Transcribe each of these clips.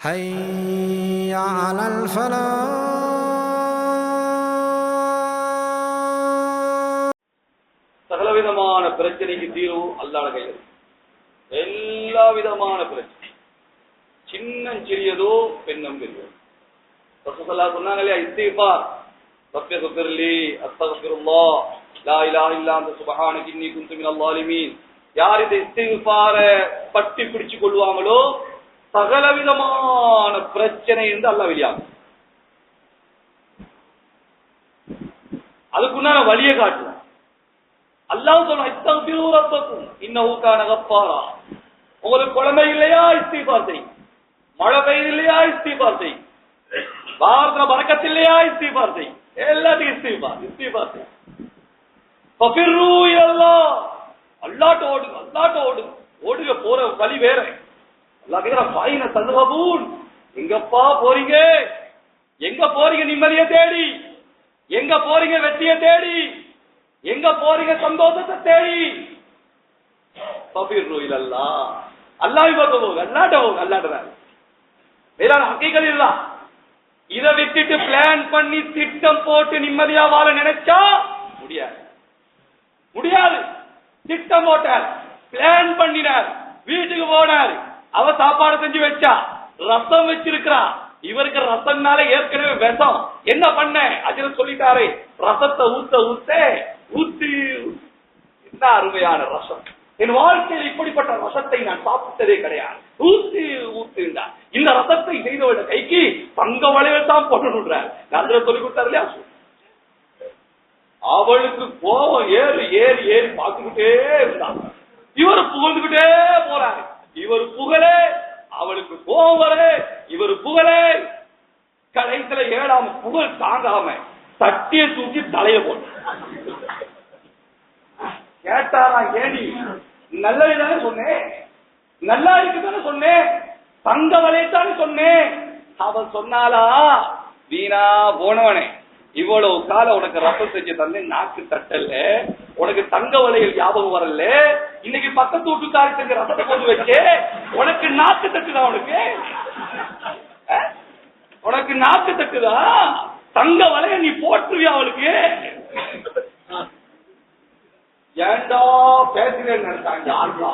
حي على الفلاح சகலவிதமான பிரச்சனைக்கு தீர்வு அல்லாட கையில் இருக்கு. எல்லா விதமான பிரச்சனை சின்னம் சிறியதோ பெண்ணும் பெரியதோ ரசூலுல்லாஹ் சொன்னாங்க இல்லையா இஸ்திஃபார் ரப்பி குஃபிர்லி அஸ்தக்ஃபிருல்லாஹ் லா இலாஹ இல்லா அன்த சுப்ஹானக இன்னி குன்து மினல் ஸாலிமீன் யார் இந்த இஸ்திஃபார பட்டி பிடிச்சு கொள்வாங்களோ சகலவிதமான பிரச்சனை என்று அல்லாஹ் வெளியாகும். அதுக்குண்டான வழியை காட்டுவோம் அல்லாஹ் சொன்னும் இஸ்தக்பிரு ரப்பக்கும் உங்களுக்கு குழந்தை இல்லையா? இஸ்தீபார் செய் மழை பெய்யுது இல்லையா? இஸ்திஃபார் செய் பாரத பறக்கத்து இல்லையா? செய் எல்லாத்தையும் இஸ்திஃபார் இஸ்திஃபார் செய் ஃபபிர்ரு இலல்லாஹ். அல்லாஹ்ட்ட ஓடுங்க அல்லாஹ்ட்ட ஓடுங்க. ஓடுங்க போற வழி வேற. எங்கப்பா போறீங்க? எங்க போறீங்க நிம்மதியை தேடி? எங்க போறீங்க வெற்றியை தேடி? எங்க போறீங்க சந்தோஷத்தை தேடி? பபிர்ரு இலல்லா அல்லாஹ் பக்கம் போங்க அல்லாட்ட போங்க அல்லாட்ட வேறான ஹக்கீகல் இல்ல. இத விட்டுட்டு பிளான் பண்ணி திட்டம் போட்டு நிம்மதியா வாழ நினைச்சா முடியாது. முடியாது. திட்டம் போட்டார். பிளான் பண்ணினார். வீட்டுக்கு போனார். அவ சாப்பாடு செஞ்சு வச்சா ரசம் வச்சிருக்கிறா. இவருக்கு ரசம்னால ஏற்கனவே விஷம். என்ன பண்ண? அஜிர சொல்லிட்டாரு ரசத்தை ஊத்த ஊத்த ஊத்தி என்ன அருமையான ரசம் என் வாழ்க்கையில் இப்படிப்பட்ட ரசத்தை நான் சாப்பிட்டதே கிடையாது. ஊத்தி ஊத்துண்டா இந்த ரசத்தை செய்தவட கைக்கு தங்க வளையல் தான் போட்டுன்றார் நான் சொல்லி கொடுத்தாரு இல்லையா? அவளுக்கு கோபம் ஏறு ஏறி ஏறி பார்த்துக்கிட்டே இருந்தாங்க இவர் புகழ்ந்துகிட்டே போறாரு இவர் புகழே அவளுக்கு கோபம் வர இவர் புகழே கடைசியில ஏழாம் புகழ் தாங்காம தட்டிய தூக்கி தலைய போட்டு. கேட்டாரா ஏடி நல்லதுதானே சொன்னேன் நல்லா இருக்கு தானே சொன்னேன் தங்க வலைத்தானே சொன்னேன் அவன் சொன்னாலா வீணா போனவனே இவ்வளவு காலம் உனக்கு ரசம் செஞ்சு தந்து நாக்கு தட்டல உனக்கு தங்க வலையில் ஞாபகம் வரல இன்னைக்கு பக்கத்து வீட்டுக்காரி செஞ்ச ரசத்தை கொண்டு வச்சு. உனக்கு நாக்கு தட்டுதான் உனக்கு? உனக்கு நாக்கு தட்டுதா? தங்க வலைய நீ போட்டுருவியா அவளுக்கு? ஏண்டா பேசுகிறேன் நினைச்சாங்க? யாருடா?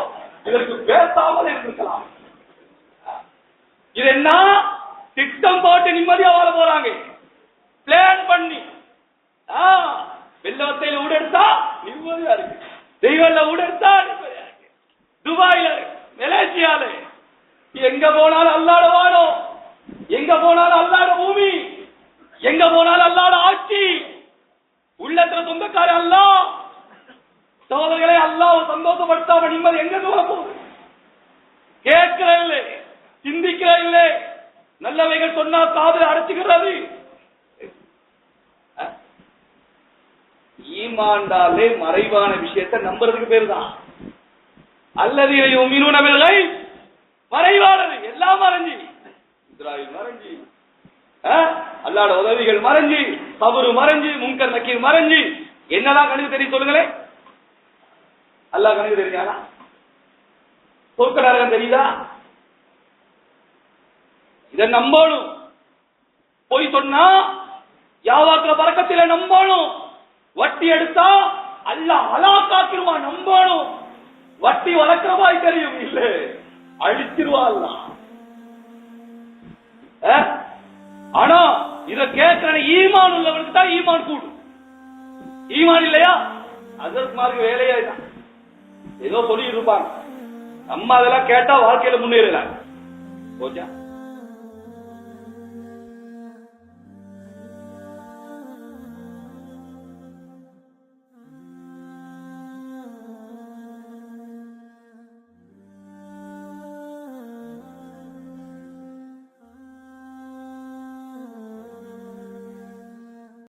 இதற்கு பேசாமல் இருந்திருக்கலாம். இது என்ன? திட்டம் போட்டு நிம்மதியா வாழ போறாங்க. பிளான் பண்ணி. ஆ, வெள்ளவத்தையில ஊடெடுத்தா நிம்மதியா இருக்கு. தெய்வம்ல ஊடெடுத்தா நிம்மதியா இருக்கு. துபாயில மலேசியால எங்க போனாலும் அல்லாட வாடும் எங்க போனாலும் எங்க போனாலும் அல்லாட ஆட்சி. உள்ளத்துல சொந்தக்கார அல்லா. சோதர்களே அல்லாஹ் சந்தோஷப்படுத்தாம நிம்மதி எங்க போகும் கேட்கிற இல்லை சிந்திக்கிற இல்லை. நல்லவைகள் சொன்னா காதல் அடைச்சுக்கிறது. ஈமாண்டாலே மறைவான விஷயத்தை நம்புறதுக்கு பேரு தான் அல்லது மீனவர்களை மறைவானது. எல்லாம் மறைஞ்சி. இஸ்ராயில் மறைஞ்சி. அல்லாட உதவிகள் மறைஞ்சு தவறு மறைஞ்சு முன்கர் நக்கீர் மறைஞ்சு. என்னதான் கணக்கு தெரியும் சொல்லுங்களேன். அல்லாஹ் கணக்கு தெரியாதா சொர்க்க நரகம் தெரியுதா? இத நம்பணும். போய் சொன்னா யாவாக்குற பறக்கத்தில நம்பணும். வட்டி எடுத்தா அல்லாஹ் ஹலாக்காக்கிருவா நம்பணும். வட்டி வளர்க்கிறவாய் தெரியும் இல்ல. அழிச்சிருவா இத கேட்கிற ஈமான் உள்ளவனுக்கு தான் ஈமான் கூடும். ஈமான் இல்லையா? அதற்கு மாதிரி வேலையா இதான் ஏதோ சொல்லி இருப்பாங்க. நம்ம அதெல்லாம் கேட்டா வாழ்க்கையில முன்னேறலாம். போச்சா?